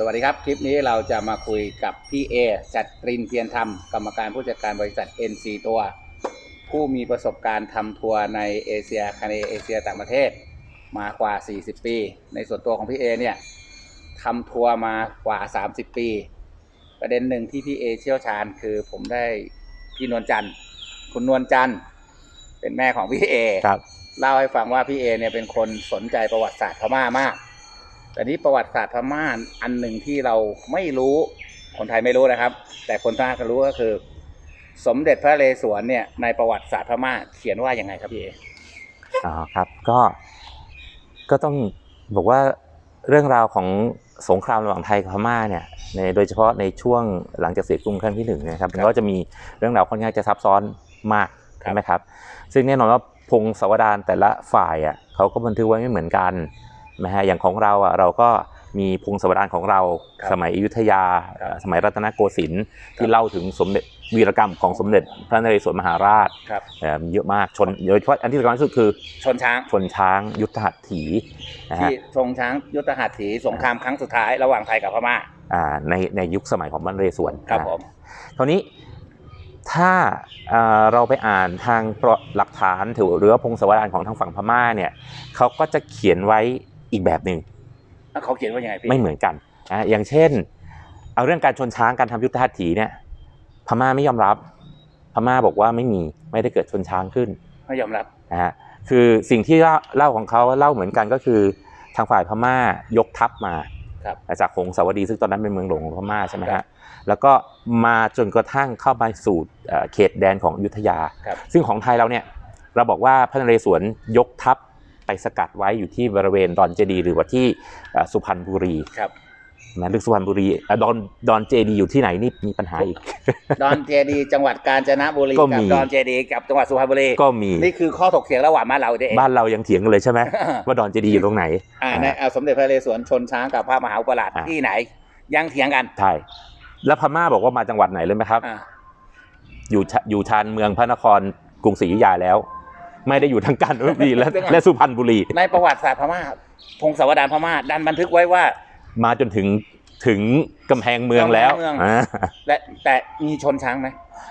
สวัสดีครับ คลิปนี้เราจะมาคุยกับพี่เอจัดรินเพียรธรรม กรรมการผู้จัดการบริษัท NC ตัว ผู้มีประสบการณ์ทำทัวร์ในเอเชียคาเนเอเชียต่างประเทศ มากว่า 40 ปี ในส่วนตัวของพี่เอเนี่ยทำทัวร์มากว่า 30 ปี ประเด็นหนึ่งที่พี่เอเชี่ยวชาญ คือผมได้พี่นวลจันทร์คุณนวลจันทร์เป็นแม่ของพี่เอครับเล่าให้ฟังว่าพี่เอเนี่ยเป็นคนสนใจประวัติศาสตร์พม่ามาก แต่นี้ประวัติศาสตร์พม่าอันหนึ่งที่เราไม่รู้คนไทยไม่รู้นะครับ แต่คนพม่าก็รู้ก็คือ สมเด็จพระนเรศวรเนี่ยในประวัติศาสตร์พม่าเขียนว่ายังไงครับพี่เออ๋อครับก็ก็ต้องบอกว่าเรื่องราวของสงครามระหว่างไทยกับพม่าเนี่ยในโดยเฉพาะในช่วงหลังจากเสียกรุงครั้งที่หนึ่งเนะครับมันก็จะมีเรื่องราวค่อนข้างจะซับซ้อนมากใช่ไหมครับ ซึ่งแน่นอนว่าพงศาวดารแต่ละฝ่ายอะเขาก็บันทึกไว้ไม่เหมือนกัน นะฮะอย่างของเราอะเราก็มีพงศาวดารของเราสมัยอยุธยาเอ่อสมัยรัตนโกสินทร์ที่เล่าถึงสมเด็จวีรกรรมของสมเด็จพระนเรศวรมหาราชครับเอ่อมีเยอะมากชนโดยเฉพาะอันที่สำคัญที่สุดคือชนช้างชนช้างยุทธหัตถีนะฮะที่ชงช้างยุทธหัตถีสงครามครั้งสุดท้ายระหว่างไทยกับพม่าอ่าในในยุคสมัยของมันเรศวรครับอ่าผมคราวนี้ถ้าเอ่อเราไปอ่านทางประหลักฐานถือหรือว่าพงศาวดารของทางฝั่งพม่าเนี่ยเขาก็จะเขียนไว้ อีกแบบหนึ่งแล้วเขาเขียนว่ายังไงพี่ไม่เหมือนกันนะอย่างเช่น เอาเรื่องการชนช้างการทำยุทธหัตถีเนี่ยพม่าไม่ยอมรับ พม่าบอกว่าไม่มีไม่ได้เกิดชนช้างขึ้น ไม่ยอมรับนะฮะคือสิ่งที่เล่าเล่าของเขาเล่าเหมือนกันก็คือทางฝ่ายพม่ายกทัพมาครับจากหงสาวดีซึ่งตอนนั้นเป็นเมืองหลวงของพม่าใช่ไหมครัฮะบแล้วก็มาจนกระทั่งเข้ามาสู่เอ่อเขตแดนของอยุธยาครับซึ่งของไทยเราเนี่ยเราบอกว่าพระนเรศวรยกทัพ ไปสกัดไว้อยู่ที่บริเวณดอนเจดีย์หรือว่าที่เอ่อสุพรรณบุรีครับนะเรื่องสุพรรณบุรีเอ่อดอนดอนเจดีย์อยู่ที่ไหนนี่มีปัญหาอีก ดอนเจดีจังหวัดกาญจนบุรีก็กัมีดอนเจดีกับจังหวัดสุพรรณบุรีก็มีนี่คือข้อถกเถียงระหว่างบ้านเราเองบ้านเรายังเถียงกันเลยใช่ไหมว่าดอนเจดีย์อยู่ตรงไหนอ่าในเอาสมเด็จพระนเรศวรชนช้างกับพระมหาอุปราชอ่าที่ไหน ยังเถียงกันใช่แล้วพม่าบอกว่ามาจังหวัดไหนเลยไหมครับอ่าอยู่ชะอยู่ชานเมืองพระนครกรุงศรีอยุธยาแล้ว ไม่ได้อยู่ทั้งกาญจนบุรีและและสุพรรณบุรี ในประวัติศาสตร์พม่าพงศาวดารพม่าดันบันทึกไว้ว่า มาจนถึงถึงกำแพงเมืองแล้วกำแพงเมือง อ่าและแต่มีชนช้างไหม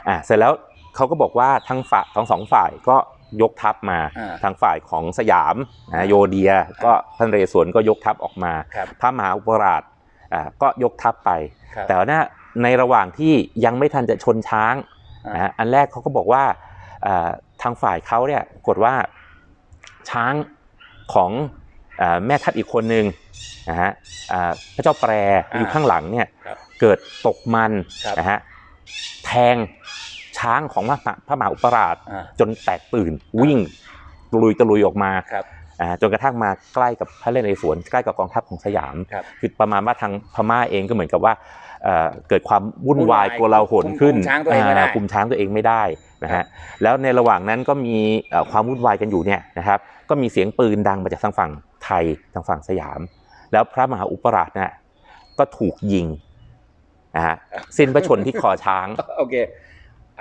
อ่าเสร็จแล้วเขาก็บอกว่าทั้งฝ่ายทั้งสองฝ่ายก็ยกทัพมาอ่าทางฝ่ายของสยามนะโยเดียก็พระนเรศวรก็ยกทัพออกมาครับ พระมหาอุปราชอ่าก็ยกทัพไป ครับ แต่ว่านะในระหว่างที่ยังไม่ทันจะชนช้างอ่านะฮะอันแรกเขาก็บอกว่าเอ่อ ทางฝ่ายเขาเนี่ยปรากฏว่าช้างของเอ่อแม่ทัพอีกคนหนึ่งนะฮะอ่าพระเจ้าแปรอยู่ข้างหลังเนี่ยครับเกิดตกมันครับนะฮะแทงช้างของพระมหาพระมหาอุปราชอ่าจนแตกตื่นวิ่งตะลุยตะลุยออกมาครับอ่า จนกระทั่งมาใกล้กับพระนเรศวรใกล้กับกองทัพของสยามครับคือประมาณว่าทางพม่าเองก็เหมือนกับว่าเอ่อเกิดความวุ่นวายวุ่นวายกลัวเราหนขึ้นคุมช้างตัวเองไม่ได้าคุมช้างตัวเองไม่ได้นะครัฮะบแล้วในระหว่างนั้นก็มีเอ่อความวุ่นวายกันอยู่เนี่ยนะครับก็มีเสียงปืนดังมาจากทางฝั่งไทยทางฝั่งสยาม แล้วพระมหาอุปราชเนี่ยก็ถูกยิงนะฮะสิ้นพระชนที่คอช้างโอเค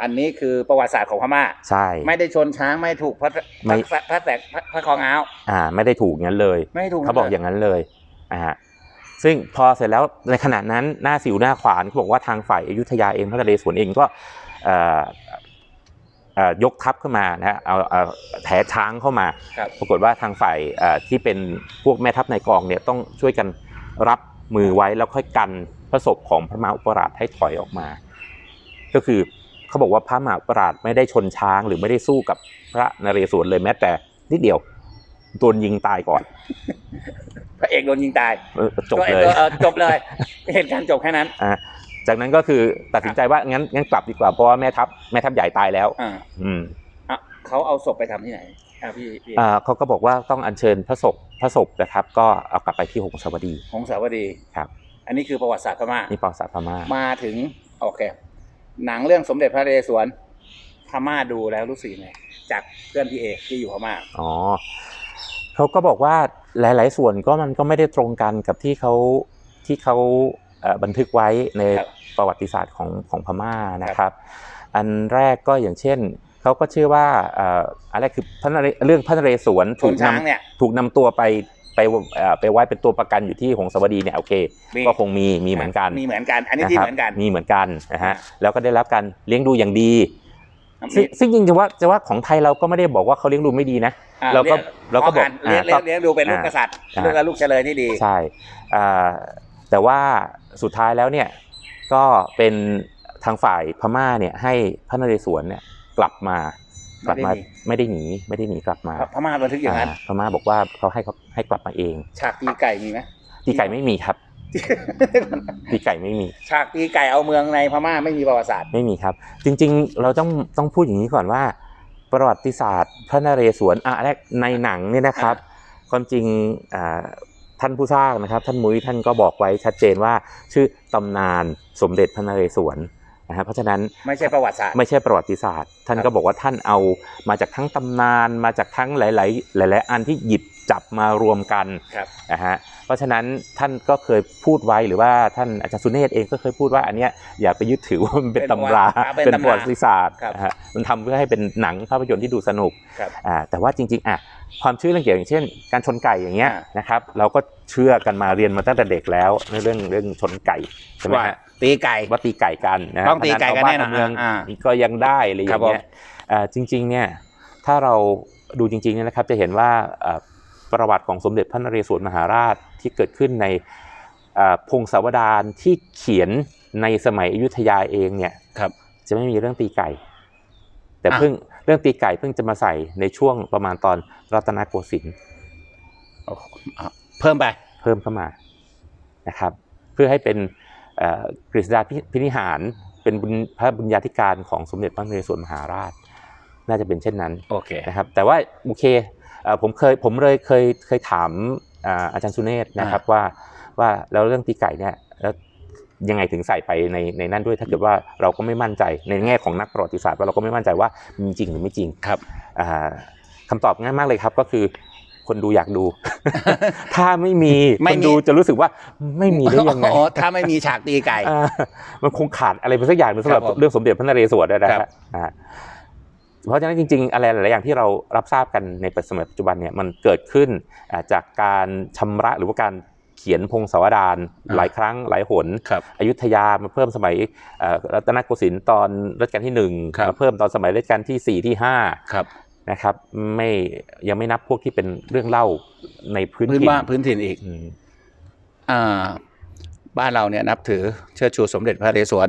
อันนี้คือประวัติศาสตร์ของพม่า ใช่ ไม่ได้ชนช้างไม่ถูกพระไม่พระพระแสกพระพระคองอ้าวอ่า ไม่ได้ถูกอย่างนั้นเลย ไม่ถูกเขาบอกอย่างนั้นเลยอ่าฮะซึ่งพอเสร็จแล้วในขณะนั้นหน้าสิวหน้าขวานเขาบอกว่าทางฝ่ายอยุธยาเองพระนเรศวรเองก็เอ่อเอ่อยกทัพขึ้นมานะฮะเอาเอาแถช้างเข้ามา ครับปรากฏว่าทางฝ่ายเอ่อที่เป็นพวกแม่ทัพในกองเนี่ยต้องช่วยกันรับมือไว้แล้วค่อยกันพระศพของพระมหาอุปราชให้ถอยออกมา ก็คือ เขาบอกว่าพระมหาอุปราชไม่ได้ชนช้างหรือไม่ได้สู้กับพระนเรศวรเลยแม้แต่นิดเดียวโดนยิงตายก่อน พระเอกโดนยิงตายเออจบตัวเลยออจบเลยเหตุการณ์จบแค่นั้นอะจากนั้นก็คือตัดสินใจว่างั้นงั้นกลับดีกว่าเพราะว่าแม่ทัพแม่ทัพใหญ่ตายแล้วอ่าอืมอะเขาเอาศพไปทำที่ไหนอ่าพี่พี่อ่าเขาก็บอกว่าต้องอัญเชิญพระศพพระศพนะครับ ก็เอากลับไปที่หงสาวดี หงสาวดีครับ อันนี้คือประวัติศาสตร์พม่านี่ปองสาพม่ามาถึงโอเค หนังเรื่องสมเด็จพระนเรศวรพม่าดูแล้วรู้สึกยังไงจากเพื่อนพี่เอกที่อยู่พม่าอ๋อเขาก็บอกว่าหลาย ๆ ส่วนก็มันก็ไม่ได้ตรงกันกับที่เขาที่เขาเอ่อบันทึกไว้ในครับประวัติศาสตร์ของของพม่านะครับ อันแรกก็อย่างเช่นเขาก็เชื่อว่าเอ่ออันแรกคือพระนเรเรื่องพระนเรศวรชถูนกช้างนำเนี่ยถูกนำตัวไป ไปเอ่อไปไว้เป็นตัวประกันอยู่ที่หงสาวดีเนี่ยโอเคมีก็คงมีมีเหมือนกันมีเหมือนกัน อันนี้ที่ะครับเหมือนกันมีเหมือนกันนะฮะอ่าแล้วก็ได้รับการเลี้ยงดูอย่างดีซึ่มีงซึ่งจริงๆจะว่าจะว่าของไทยเราก็ไม่ได้บอกว่าเขาเลี้ยงดูไม่ดีนะอ่เราก็ยเราก็บอกเลี้ยงอ่าเลี้ยงเลี้ยงดูเป็นลูกกษัตริย์อ่าลูกและลูกเฉลยที่ดีใช่อ่าแต่ว่าสุดท้ายแล้วเนี่ยก็เป็นทางฝ่ายพม่าเนี่ยให้พระนเรศวรเนี่ยกลับมา กลับมาไม่ได้หนีไม่ได้หนีไม่ได้หนีกลับมาพม่าบันทึกอย่างนั้นอ่าพม่าบอกว่าเขาให้เขาให้กลับมาเอง ฉากตีไก่มีไหมตีไก่ไม่มีครับตีไก่ไม่มี ฉากตีไก่เอาเมืองในพม่าไม่มีประวัติศาสตร์ไม่มีครับ จริง ๆ เราต้องต้องพูดอย่างนี้ก่อนว่า ประวัติศาสตร์ พระนเรศวรอะแรกในหนังเนี่ยนะครับ ความจริงอ่าท่านผู้สร้างนะครับ ท่านมุ้ยท่านก็บอกไว้ชัดเจนว่า ชื่อตำนานสมเด็จพระนเรศวร นะครับเพราะฉะนั้นไม่ใช่ประวัติศาสตร์ไม่ใช่ประวัติศาสตร์ ท่านครับก็บอกว่าท่านเอามาจากทั้งตำนาน มาจากทั้งหลาย ๆ หลาย ๆ อันที่หยิบจับมารวมกันครับนะฮะเพราะฉะนั้นท่านก็เคยพูดไว้หรือว่าท่านอาจารย์สุเนศเองก็เคยพูดว่าอันเนี้ยอย่าไปยึดถือว่ามันเป็นเป็นตำราเป็นเป็นตำราประวัติศาสตร์ครับนะฮะมันทำเพื่อให้เป็นหนังภาพยนตร์ที่ดูสนุกครับอ่าแต่ว่าจริงๆอะความเชื่อเรื่องเกี่ยวอย่างเช่น การชนไก่อย่างเงี้ยอ่านะครับเราก็เชื่อกันมาเรียนมาตั้งแต่เด็กแล้วในเรื่องเรื่องชนไก่ใช่ไหมว่าฮะ ตีไก่ ว่าตีไก่กันนะฮะต้องตีไก่กันพแน่นอนชาวบ้าชาวเมืองอ่าก็ยังได้อะไรอย่างเงี้ยอ่าจริงๆเนี่ยถ้าเราดูจริงๆเนี่ยนะครับจะเห็นว่าอ่าประวัติของสมเด็จพระนเรศวรมหาราชที่เกิดขึ้นในอ่าพงศาวดารที่เขียนในสมัยอยุธยาเองเนี่ยครับจะไม่มีเรื่องตีไก่ แต่อะเพิ่งเรื่องตีไก่เพิ่งจะมาใส่ในช่วงประมาณตอนรัตนโกสินทร์โอ้โหอะเพิ่มไป เพิ่มเข้ามานะครับ เพื่อให้เป็นเอ่อ กฤษดาพินิหารเป็นบุญพระบุญญาธิการของสมเด็จพระนเรศวรมหาราช น่าจะเป็นเช่นนั้นโอเคนะครับแต่ว่าโอเคเอ่อผมเคยผมเลยเคยเคยถามอ่าอาจารย์สุเนศนะครับว่าว่าแล้วเรื่องตีไก่เนี่ยแล้วยังไงถึงใส่ไปในในนั้นด้วยถ้าเกิดว่าเราก็ไม่มั่นใจในแง่ของนักประวัติศาสตร์ว่าเราก็ไม่มั่นใจว่ามีจริงหรือไม่จริงครับอ่าคำตอบง่ายมากเลยครับก็คือ คนดูอยากดู ถ้าไม่มีไม่คนมีดูจะรู้สึกว่าไม่มีได้ยังไงอ๋อถ้าไม่มีฉากตีไก่อ่ามันคงขาดอะไรไปสักอย่างหนึงสำหรับครับผมเรื่องสมเด็จพระนเรศวรนะครัฮะบอ่าเพราะฉะนั้นจริงๆ อะไรหลายๆอย่างที่เรารับทราบกันในปัจจุบันเนี่ยมันเกิดขึ้นอ่าจากการชำระหรือว่าการเขียนพงศาวดารหลายครั้งหลายหนครับอยุธยามาเพิ่มสมัยเอ่อรัตนโกสินทร์ตอนรัชกาลที่หนึ่งครับมาเพิ่มตอนสมัยรัชกาลที่สี่ที่ห้าครับ นะครับ ไม่ยังไม่นับพวกที่เป็นเรื่องเล่าในพื้นพื้นถิ่นบ้านพื้นถิ่นอีกอืมอ่า บ้านเราเนี่ยนับถือเชิดชูสมเด็จพระนเรศวร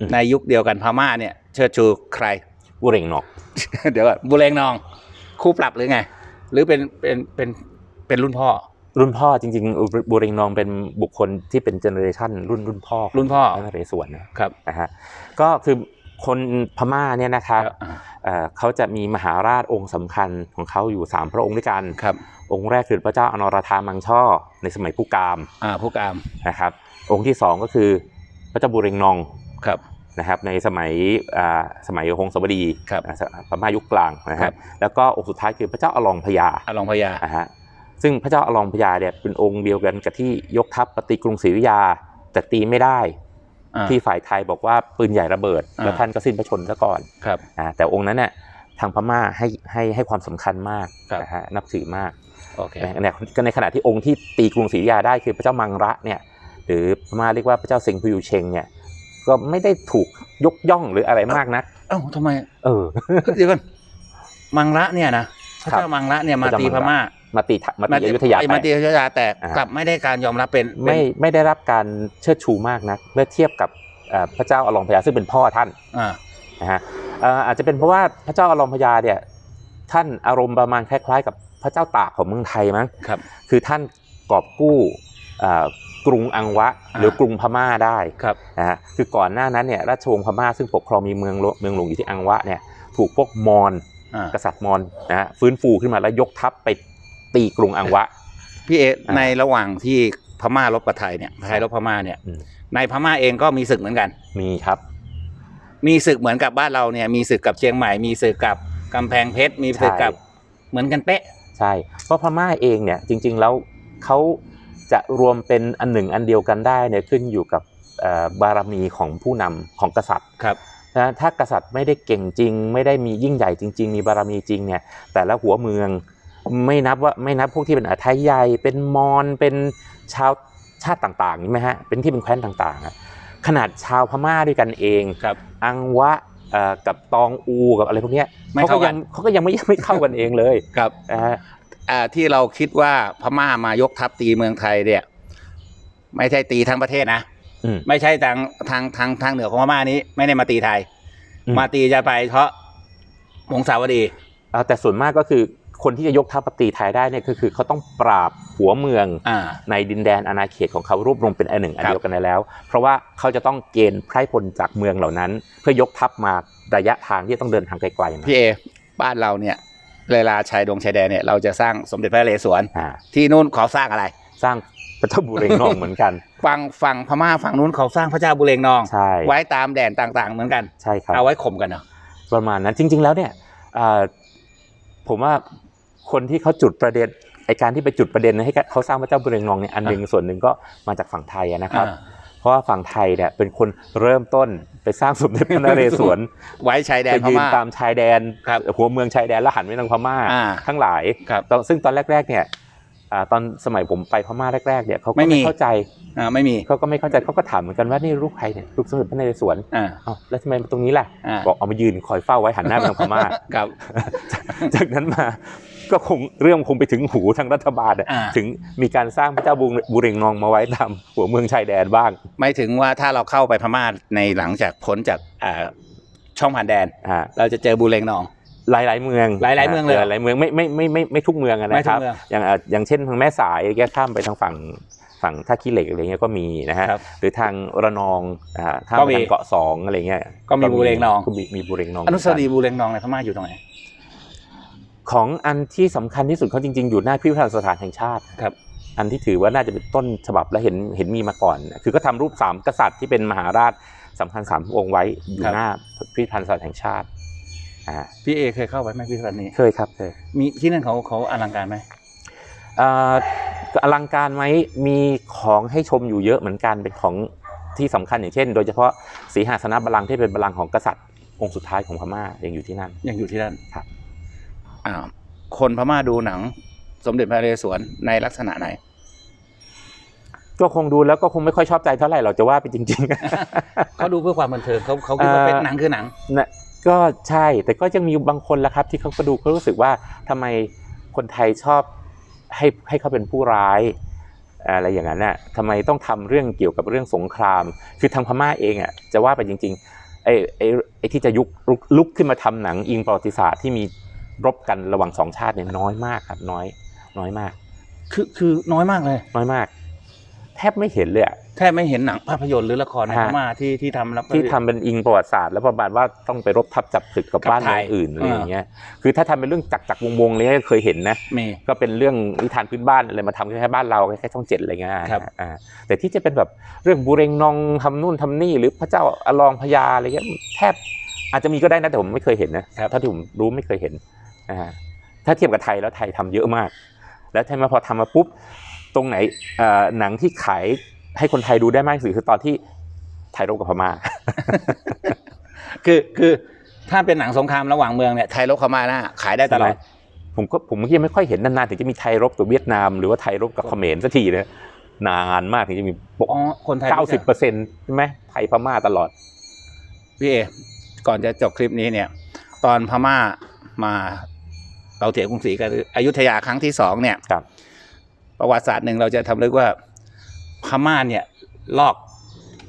อืมในยุคเดียวกันพม่าเนี่ย เชิดชูใครบุเรงนอกเดี๋ยวก่อนบุเรงนอง คู่ปรับหรือไง หรือเป็นเป็นเป็นเป็นรุ่นพ่อ รุ่นพ่อจริงๆบุเรงนองเป็นบุคคลที่เป็นเจเนอเรชันรุ่นรุ่นพ่อรุ่นพ่อพระนเรศวรนะครับนะฮะก็คือ คนพม่าเนี่ยนะครับอ่าเอ่อเขาจะมีมหาราชองค์สำคัญของเขาอยู่สามพระองค์ด้วยกันครับ องค์แรกคือพระเจ้าอนรธามังช่อในสมัยผู้กามอ่าผู้กามนะครับ องค์ที่สองก็คือพระเจ้าบุเรงนองครับนะครับในสมัยอ่าสมัยหงสาวดีครับอ่าพม่ายุคกลางนะครัฮะบแล้วก็องค์สุดท้ายคือพระเจ้าอลองพญาอลองพญานะฮะซึ่งพระเจ้าอลองพญาเนี่ยเป็นองค์เดียวกันกับที่ยกทัพปฏิกรุงศรีอยุธยาแต่ตีไม่ได้อ่า ที่ฝ่ายไทยบอกว่าปืนใหญ่ระเบิดอ่าแล้วท่านก็สิ้นพระชนม์ซะก่อนครับอ่าแต่องค์นั้นเนี่ยทางพม่าให้ให้ให้ความสำคัญมากครับนะฮะนับถือมากโอเคในในในขณะที่องค์ที่ตีกรุงศรีอยุธยาได้คือพระเจ้ามังระเนี่ยหรือพม่าเรียกว่าพระเจ้าเซงพยูเชงเนี่ยก็ไม่ได้ถูกยกย่องหรืออะไรมากนักเอ้าทำไม เออเดี๋ยวก่อนมังระเนี่ยนะพระครับเจ้ามังระเนี่ยมาพระเจ้าตีมัพงระม่า มาตีมาตีอยุธยามาไปตีอยุธยาแต่อ่ากกลับไม่ได้การยอมรับเป็นเป็นไม่ไม่ได้รับการเชิดชูมากนักเมื่อเทียบกับเอ่อพระเจ้าอลองพญาซึ่งเป็นพ่อท่านอ่านะฮะเอ่ออาจจะเป็นเพราะว่าพระเจ้าอลองพญาเนี่ยท่านอารมณ์ประมาณคล้ายๆ กับพระเจ้าตากของเมืองไทยมั้งครับคือท่านกอบกู้เอ่อกรุงอังวะหรืออ่ากรุงพม่าได้ครับนะฮะคือก่อนหน้านั้นเนี่ยราชวงศ์พม่าซึ่งปกครองมีเมืองหลวงเมืองหลวงอยู่ที่อังวะเนี่ยถูกพวกมอญอ่ากษัตริย์มอญนะฮะฟื้นฟูขึ้นมาแล้วยกทัพไป ตีกรุงอังวะ พี่เออ่าในระหว่างที่พม่ารบกับไทยเนี่ยไทยรบพม่าเนี่ย อืม ในพม่าเองก็มีศึกเหมือนกัน มีครับ มีศึกเหมือนกับบ้านเราเนี่ยมีศึกกับเชียงใหม่มีศึกกับกำแพงเพชรมีศึกกับใช่เหมือนกันเป๊ะ ใช่ เพราะพม่าเองเนี่ยจริงๆแล้วเขาจะรวมเป็นอันหนึ่งอันเดียวกันได้เนี่ยขึ้นอยู่กับเอ่อบารมีของผู้นำของกษัตริย์ครับ นะถ้ากษัตริย์ไม่ได้เก่งจริง ไม่ได้มียิ่งใหญ่จริง ๆ มีบารมีจริงเนี่ยแต่ละหัวเมือง ไม่นับว่าไม่นับพวกที่เป็นอาไทยใหญ่เป็นมอญเป็นชาวชาติต่างๆนี่ไหมฮะเป็นที่เป็นแคว้นต่างๆอะขนาดชาวพม่าด้วยกันเองครับอังวะเอ่อกับตองอูกับอะไรพวกเนี้ยไม่เขาก็เข้ากัยันงเขาก็ยังไม่ไม่เข้ากันเองเลยครับนะฮะอ่าที่เราคิดว่าพม่ามายกทัพตีเมืองไทยเนี่ย ไม่ใช่ตีทั้งประเทศนะอืมไม่ใช่ทางทางทางทางเหนือของพม่านี้ ไม่ได้มาตีไทยอืมมาตีจะไปเพราะวงศาวดีเอาแต่ส่วนมากก็คือ คนที่จะยกทัพปตีไทยได้เนี่ยก็คือเขาต้องปราบหัวเมืองอ่าในดินแดนอาณาเขตของเขารวบรวมเป็นอันหนึ่งอันครับเดียวกันได้แล้ว เพราะว่าเขาจะต้องเกณฑ์ไพร่พลจากเมืองเหล่านั้น เพื่อยกทัพมาระยะทางที่ต้องเดินทางไกลๆมาพี่เอบ้านเราเนี่ยเวลาชายดงชายแดนเนี่ยเราจะสร้างสมเด็จพระนเรศวรอ่าที่นู่นเขาสร้างอะไร สร้างพระเจ้าบุเรงนองเหมือนกัน ฝั่งฝั่งพม่าฝั่งนู้นเขาสร้างพระเจ้าบุเรงนองใช่ไว้ตามแดนต่างๆ เหมือนกัน ใช่ครับ เอาไว้ข่มกันเนาะประมาณนั้นจริง ๆ แล้วเนี่ยอ่าผมว่า คนที่เขาจุดประเด็นไอการที่ไปจุดประเด็นให้เขาสร้างพระเจ้าบุเรงนองเนี่ยอันหนึ่งส่วนหนึ่งก็มาจากฝั่งไทยอะนะครับอ่าเพราะว่าฝั่งไทยเนี่ยเป็นคนเริ่มต้นไปสร้างสมเด็จพระนเรศวรไว้ชายแดไปนพยืนม่าตามชายแดนครับหัวเมืองชายแดนแล้วหันไปทางพม่าอ่าทั้งหลายครับตอนซึ่งตอนแรก ๆ เนี่ยอ่าตอนสมัยผมไปพม่าแรกๆเนี่ยเขาก็ไม่มีไม่เข้าใจอ่าไม่มีเขาก็ไม่เข้าใจเขาก็ถามเหมือนกันว่านี่ลูกใครเนี่ยลูกสมเด็จพระนเรศวรอ่าอ้าวแล้วทำไมมาตรงนี้ล่ะอ่าบอกเอามายืนคอยเฝ้าไว้หันหน้าไปทางพม่าครับจากนั้นมา ก็คงเรื่องคงไปถึงหูทางรัฐบาลอะอ่าถึงมีการสร้างพระเจ้าบุเรบุเรงนองมาไว้ตามหัวเมืองชายแดนบ้างไม่ถึงว่าถ้าเราเข้าไปพม่าในหลังจากพ้นจากอ่าช่องผ่านแดนอ่าเราจะเจอบุเรงนองหลายหลายๆเมืองหลายๆเมืองเลยเหรอหลายๆเมืองไม่ไม่ไม่ไม่ไม่ทุกเมืองอะไม่นะทุคกรับเมืองอย่างอะอย่างเช่นทางแม่สายแกข้ามไปทางฝั่งฝั่งท่าขี้เหล็กอะไรเงี้ยก็มีนะฮะครับหรือทางระนองอ่าข้ามก็ไปมีทางเกาะสองอะไรเงี้ยก็มีบุเรงนองก็มีมีบุเรงนองอนุสาวรีย์บุเรงนองในพม่าอยู่ตรงไหน ของอันที่สำคัญที่สุดเขาจริง ๆ อยู่หน้าพิพิธภัณฑ์สถานแห่งชาติครับ อันที่ถือว่าน่าจะเป็นต้นฉบับและเห็นเห็นมีมาก่อน คือก็ทำรูปสามกษัตริย์ที่เป็นมหาราชสำคัญสามองค์ไว้อยู่ครับหน้าพิพิธภัณฑ์สถานแห่งชาติอ่าพี่เอเคยเข้าไปไหมพิพิธภัณฑ์นี้เคยครับเคยมีที่นั่นเขาเขาอลังการไหมอ่าอลังการไหมมีของให้ชมอยู่เยอะเหมือนกันเป็นของที่สำคัญอย่างเช่น โดยเฉพาะสีหาสนบัลลังก์ที่เป็นบัลลังก์ของกษัตริย์องค์สุดท้ายของพม่ายังอยู่ที่นั่นยังอยู่ที่นั่นครับอ้าว คนพม่าดูหนัง สมเด็จพระนเรศวรในลักษณะไหน ก็คงดูแล้วก็คงไม่ค่อยชอบใจเท่าไหร่เราจะว่าไปจริงๆเขาดูเพื่อความบันเทิงเขาเขาคิดว่าเอ่อเป็นหนังคือหนังนะก็ใช่แต่ก็ยังมีบางคนละครับ ที่เขาก็ดูเขารู้สึกว่าทำไมคนไทยชอบให้ให้เขาเป็นผู้ร้ายอะไรอย่างนั้นน่ะทำไมต้องทำเรื่องเกี่ยวกับเรื่องสงคราม คือทางพม่าเองอะจะว่าไปจริงๆไอ้ไอ้ไอ้ที่จะยุกลุกลุกขึ้นมาทำหนังอิงประวัติศาสตร์ที่มี รบกันระหว่างสองชาติเนี่ยน้อยมากครับน้อยน้อยมาก คือคือน้อยมากเลย น้อยมาก แทบไม่เห็นเลยอะแทบไม่เห็นหนังภาพยนตร์หรือละครในฮะพม่าที่ที่ทำรับ ที่ทำเป็นอิงประวัติศาสตร์แล้วประมาณว่าต้องไปรบทับจับศึกกับกับบ้านไทเมือยงอื่นอะไรอ่า อย่างเงี้ยคือถ้าทำเป็นเรื่องจักรจักรวงวงๆเลยก็เคยเห็นนะ มี ก็เป็นเรื่องนิทานพื้นบ้านอะไรมาทำแค่บ้านเราแค่ช่องเจ็ดอะไรเงี้ยครับอ่าแต่ที่จะเป็นแบบเรื่องบุเรงนองทำนู่นทำนี่หรือพระเจ้าอลองพญาอะไรเงี้ยแทบอาจจะมีก็ได้นะแต่ผมไม่เคยเห็นนะเท่าที่ผมรู้ไม่เคยเห็นอ่า ถ้าเทียบกับไทยแล้วไทยทำเยอะมาก แล้วไทยมาพอทำมาปุ๊บตรงไหนเอ่อหนังที่ขายให้คนไทยดูได้มากที่สุดคือตอนที่ไทยรบกับพม่าคือคือถ้าเป็นหนังสงครามระหว่างเมืองเนี่ยไทยรบพม่านะขายได้ตลอดใช่ไหมผมก็ผมก็ยังไม่ค่อยเห็นนานๆถึงจะมีไทยรบกับเวียดนาม หรือว่าไทยรบกับเขมรสักทีนะนานมากถึงจะมีอ๋อคนไทยเก้าสิบเปอร์เซ็นต์ใช่ไหมไทยพม่าตลอดพี่เอก่อนจะจบคลิปนี้เนี่ย ตอนพม่ามา เราเถียงกรุงศรีกับอยุธยาครั้งที่สองเนี่ยครับ ประวัติศาสตร์หนึ่งเราจะทำเรียกว่าพม่าเนี่ยลอก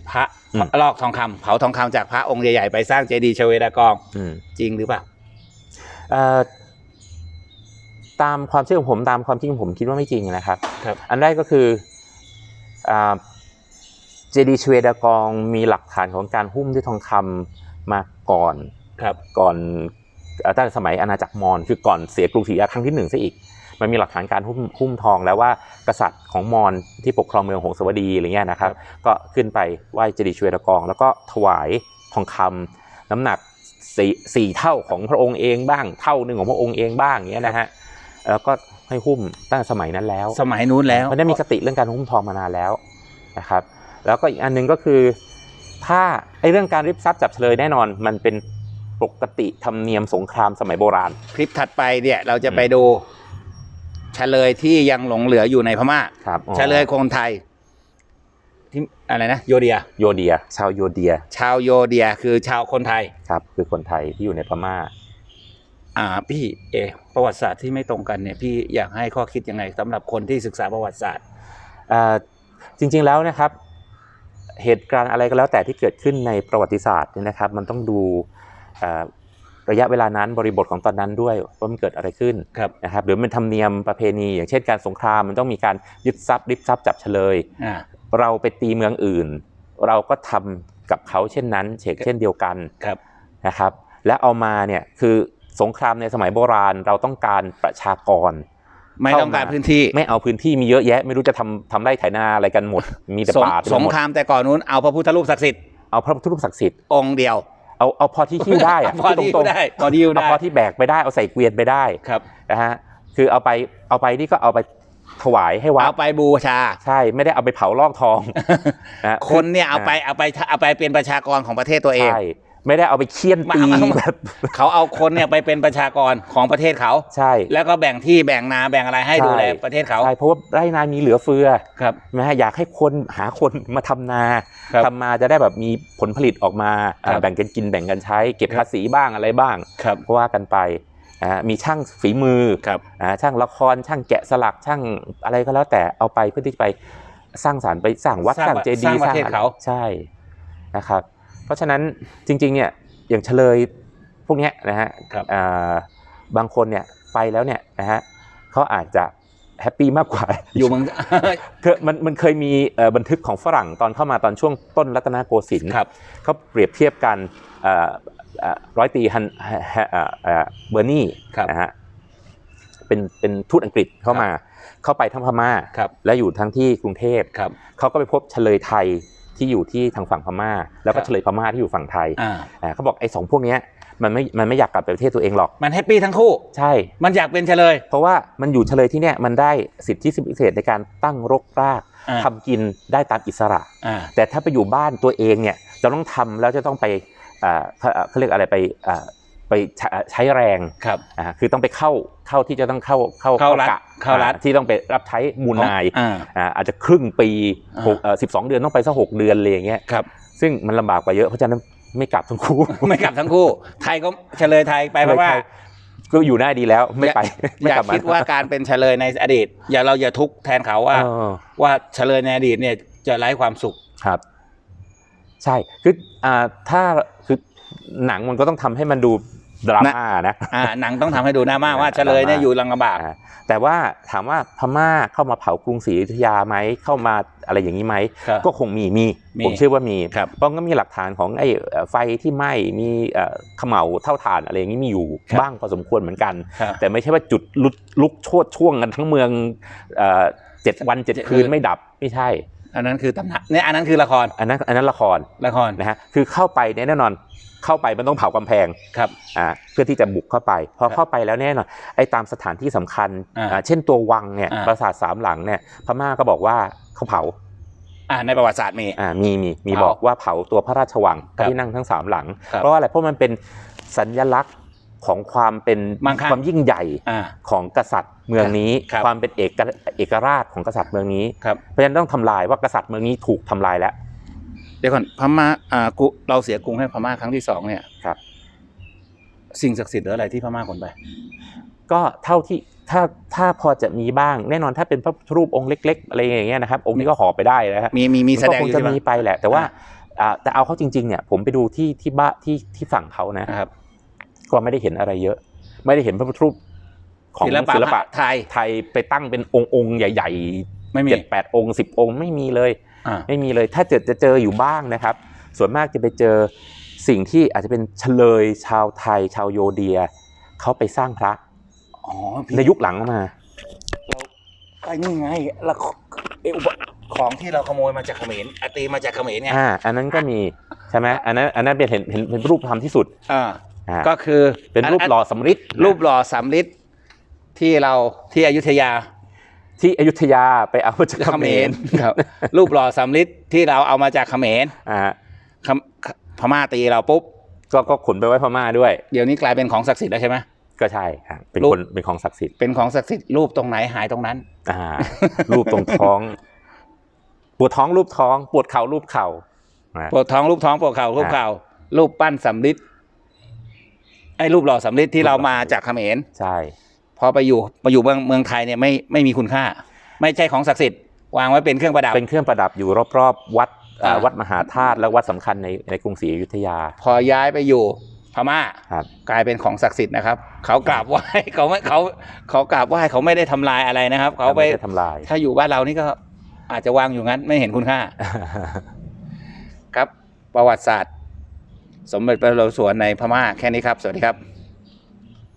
พระอืม ลอกทองคำเผาทองคำจากพระองค์ใหญ่ๆไปสร้างเจดีย์ชเวดากอง อืม จริงหรือเปล่า เอ่อตามความเชื่อของผมตามความคิดของผมคิดว่าไม่จริงนะครับ ครับ อันแรกก็คือเจดีชเวดากองมีหลักฐานของการหุ้มด้วยทองคำมาก่อนครับ ก่อนเอ่อ ตั้งแต่สมัยอาณาจักรมอญคือก่อนเสียกรุงศรีอยุธยาครั้งที่หนึ่งซะอีก มันมีหลักฐานการหุ้มหุ้มทองแล้วว่ากษัตริย์ของมอญที่ปกครองเมืองหงสาวดีอะไรเงี้ยนะครับ ก็ขึ้นไปไหว้เจดีย์ชเวดากอง แล้วก็ถวายทองคำน้ำหนักสี่สี่เท่าของพระองค์เองบ้างเท่าหนึ่งของพระองค์เองบ้างอย่างเงี้ยนะฮะแล้วก็ให้หุ้มตั้งแต่สมัยนั้นแล้ว สมัยนู้นแล้วมันได้มีคติเรื่องการหุ้มทองมานานแล้วนะครับ แล้วก็อีกอันหนึงก็คือ ถ้าไอ้เรื่องการริบทรัพย์จับเฉลยแน่นอนมันเป็น ปกติธรรมเนียมสงครามสมัยโบราณ คลิปถัดไปเนี่ยเราจะไปดูเฉลยที่ยังหลงเหลืออยู่ในพม่าครับอ๋อเฉลยคนไทยที่อะไรนะโยเดีย โยเดีย ชาวโยเดียชาวโยเดียคือชาวคนไทย ครับ คือคนไทยที่อยู่ในพม่า อ่าพี่เอประวัติศาสตร์ที่ไม่ตรงกันเนี่ยพี่อยากให้ข้อคิดยังไงสำหรับคนที่ศึกษาประวัติศาสตร์ อ่าจริงๆแล้วนะครับ เหตุการณ์อะไรก็แล้วแต่ที่เกิดขึ้นในประวัติศาสตร์เนี่ยนะครับ มันต้องดูอ่า ระยะเวลานั้นบริบทของตอนนั้นด้วยว่ามันเกิดอะไรขึ้นครับนะครับหรือมันธรรมเนียมประเพณี อย่างเช่นการสงครามมันต้องมีการยึดทรัพย์ริบทรัพย์จับเฉลยอ่าเราไปตีเมืองอื่น เราก็ทำกับเขาเช่นนั้นเฉกเช่นเดียวกันครับนะครับ และเอามาเนี่ยคือสงครามในสมัยโบราณเราต้องการประชากรไม่ต้องการพื้นที่ไม่เอาพื้นที่มีเยอะแยะ ไม่รู้จะทำทำไร่ไถนาอะไรกันหมด มีแต่สงป่าเต็มสไปงหมดครามแต่ก่อนนู้นเอาพระพุทธรูปศักดิ์สิทธิ์เอาพระพุทธรูปศักดิ์สิทธิ์องค์เดียว เอาเอาพอที่หิ้วได้อะพอที่พูอยู่ตรงๆได้พอที่อยู่เอาได้พอที่แบกไปได้เอาใส่เกวียนไปได้ครับนะฮะคือเอาไปเอาไปนี่ก็เอาไปถวายให้วัดเอาไปบูชา ใช่ไม่ได้เอาไปเผาลอกทองนะคนเนี่ยเอาไปเอาไปเอาไปเป็นประชากรของประเทศตัวเองใช่ ไม่ได้เอาไปเคี่ยนตีมามามาแบบเขาเอาคนเนี่ยไปเป็นประชากรของประเทศเขาใช่ แล้วก็แบ่งที่แบ่งนาแบ่งอะไรให้ใช่ดูแลประเทศเขาใช่เพราะว่าไร่นามีเหลือเฟือครับนะฮะอยากให้คนหาคนมาทำนาครับทำมาจะได้แบบมีผลผลิตออกมาอ่าครับแบ่งกันกินแบ่งกันใช้ เก็บครับภาษีบ้างอะไรบ้างครับก็ว่ากันไปนะฮะมีช่างฝีมือครับอ่าช่างละครช่างแกะสลักช่างอะไรก็แล้วแต่เอาไปเพื่อที่จะไปสร้างสรรค์ไปสร้างวัดสร้างสร้างเจดีย์สร้างประเทศอไเขาใช่นะครับ เพราะฉะนั้นจริงๆเนี่ยอย่างเฉลยพวกเนี้ยนะฮะครับอ่าบางคนเนี่ยไปแล้วเนี่ยนะฮะเขาอาจจะแฮปปี้มากกว่าอยู่เมืองเคยมันมันเคยมีเอ่อบันทึกของฝรั่งตอนเข้ามาตอนช่วงต้นรัตนโกสินทร์ครับเขาเปรียบเทียบกันเอ่อเอ่อร้อยตรีฮันเอ่อเอ่อเอ่อเบอร์นี่ครับนะฮะเป็นเป็นทูตอังกฤษเข้ามา เข้าไปทั้งพม่าครับและอยู่ทั้งที่กรุงเทพครับเขาก็ไปพบเฉลยไทย ที่อยู่ที่ทางฝั่งพม่า แล้วก็ครับเฉลยพม่าที่อยู่ฝั่งไทยอ่าอ่าเขาบอกไอ้สองพวกเนี้ยมันไม่มันไม่อยากกลับไปประเทศตัวเองหรอกมันแฮปปี้ทั้งคู่ใช่ มันอยากเป็นเฉลย เพราะว่ามันอยู่เฉลยที่เนี่ยมันได้สิทธิพิเศษในการตั้งรกรากอ่าทำกินได้ตามอิสระอ่าแต่ถ้าไปอยู่บ้านตัวเองเนี่ยจะต้องทำแล้วจะต้องไปอ่าเขาเขาเรียกอะไรไปอ่า ไปใช้ใช้แรงครับอ่าคือต้องไปเข้าเข้าที่จะต้องเข้าเข้าเข้ารัฐกะเข้ารัฐอ่ที่ต้องไปรับใช้มูลนายอ่าอ่าอาจจะครึ่งปีอ่าหกเอ่อสิบสองเดือนต้องไปสักหกเดือนเลยอย่างเงี้ยครับซึ่งมันลำบากกว่าเยอะเพราะฉะนั้นไม่กลับทั้งคู่ ไม่กลับทั้งคู่ ไทยก็เฉลยไทยไปเพราะว่าก็อยู่หน้าดีแล้วไม่ไปไม่อย่ากลับมาคิดว่าการเป็นเฉลยในอดีต อย่าเราอย่าทุกข์แทนเขาว่าเออว่าเฉลยในอดีตเนี่ยจะไร้ความสุขครับ ใช่คืออ่าถ้าคือหนังมันก็ต้องทำให้มันดู ดราม่านะอ่าหนังต้องทำให้ดูหน้ามากว่าเฉลยเนี่ยอยู่ลำบากอ่าแต่ว่าถามว่าพม่าเข้ามาเผากรุงศรีอยุธยาไหมเข้ามาอะไรอย่างนี้ไหมครับก็คงมีมีมีผมเชื่อว่ามีครับเพราะก็มีหลักฐานของไอ้เอ่อไฟที่ไหม้มีเอ่อเขม่าเท่าฐานอะไรอย่างนี้มีอยู่ครับบ้างพอสมควรเหมือนกันครับแต่ไม่ใช่ว่าจุดลุกลุกโชดช่วงกันทั้งเมืองเอ่อเจ็ดวันเจ็ดเจ็ดคืนคืนไม่ดับไม่ใช่ อันนั้นคือตำนานเนี่ยอันนั้นคือละครอันนั้นอันนั้นละครละครนะฮะคือเข้าไปเนี่ยแน่นอนเข้าไปมันต้องเผากำแพงครับอ่าเพื่อที่จะบุกเข้าไป พอครับเข้าไปแล้วแน่นอนไอ้ตามสถานที่สำคัญอ่าอ่าเช่นตัววังเนี่ยอ่าปราสาทสามหลังเนี่ยพม่าก็บอกว่าเขาเผาอ่าในประวัติศาสตร์มีอ่ามีมีมีเผาบอกว่าเผาตัวพระราชวังพครัระบที่นั่งทั้งสามหลังครับเพราะว่าอะไรเพราะมันเป็นสัญลักษณ์ ของความเป็นมั่งคั่งความยิ่งใหญ่อ่าของกษัตริย์เมืองนี้ครับความเป็นเอกเอกราชของกษัตริย์เมืองนี้ครับเพราะฉะนั้นต้องทำลายว่ากษัตริย์เมืองนี้ถูกทำลายแล้วเดี๋ยวก่อนพม่าอ่ากูเราเสียกรุงให้พม่าครั้งที่สองเนี่ยครับ สิ่งศักดิ์สิทธิ์หรืออะไรที่พม่าขนไป ก็เท่าที่ถ้าถ้าพอจะมีบ้างแน่นอนถ้าเป็นพระพุทธรูปองค์เล็ก ๆ อะไรอย่างเงี้ยนะครับองค์นี้ก็ห่อไปได้นะฮะมีมีมีแสดงก็คองยู่จะใช่ไหมมีไปแหละ แต่ว่าอ่าแต่เอาเข้าจริงๆเนี่ยผมไปดูที่ที่บ้านที่ที่ฝั่งเขานะนะครับ ก็ไม่ได้เห็นอะไรเยอะ ไม่ได้เห็นพระพุทธรูปของศิลปะศิลปะไทยไทยไปตั้งเป็นองค์องค์ใหญ่ไม่ๆมีเจ็ดแปดองค์สิบองค์ไม่มีเลยอ่าไม่มีเลยถ้าเจอจะเจออยู่บ้างนะครับ ส่วนมากจะไปเจอสิ่งที่อาจจะเป็นเฉลยชาวไทยชาวโยเดียเขาไปสร้างพระอ๋อพี่ในยุคหลังมาไอ้นี่ไงละเอ่ออุปของที่เราขโมยมาจากเขมรอาตีมาจากเขมรเนี่ยอ่าอันนั้นก็มีใช่ไหมอันนั้นอันนั้นเป็นเห็นเห็นเป็นรูปธรรมที่สุดอ่าอ่า ก็คือเป็นรูปหล่อสำริดรูปหล่อสำริดที่เราที่อยุธยา ที่อยุธยาไปเอามาจากเขมรครับ รูปหล่อสำริดที่เราเอามาจากเขมรอ่าคำพม่าตีเราปุ๊บก็ก็ขนไปไว้พม่าด้วย เดี๋ยวนี้กลายเป็นของศักดิ์สิทธิ์แล้วใช่ไหมก็ใช่ครับเป็นรูปคนเป็นของศักดิ์สิทธิ์เป็นของศักดิ์สิทธิ์รูปตรงไหนหายตรงนั้น อ่า รูปตรงท้อง ปวดท้องรูปท้อง ปวดเข่ารูปเข่านะปวดท้องรูปท้องปวดเข่ารูปเข่ารูปปั้นสำลิด ไอ้รูปหล่อสำลิดที่เรามาจากเขมรใช่ พอไปอยู่มาอยู่เมืองเมืองไทยเนี่ยไม่ไม่มีคุณค่า ไม่ใช่ของศักดิ์สิทธิ์วางไว้เป็นเครื่องประดับ เป็นเครื่องประดับอยู่รอบๆวัดอ่าอ่าวัดมหาธาตุและวัดสำคัญในในกรุงศรีอยุธยา พอย้ายไปอยู่พม่าครับกลายเป็นของศักดิ์สิทธิ์นะครับ เขากราบไหว้เขาไม่เขาเขากราบไหว้เขาไม่ได้ทำลายอะไรนะครับ เขาไปม่ด้ทำลาย ถ้าอยู่บ้านเรานี่ก็อาจจะวางอยู่งั้นไม่เห็นคุณค่า ครับประวัติศาสตร์ สมเด็จพระนเรศวรในพม่าแค่นี้ครับ สวัสดีครับ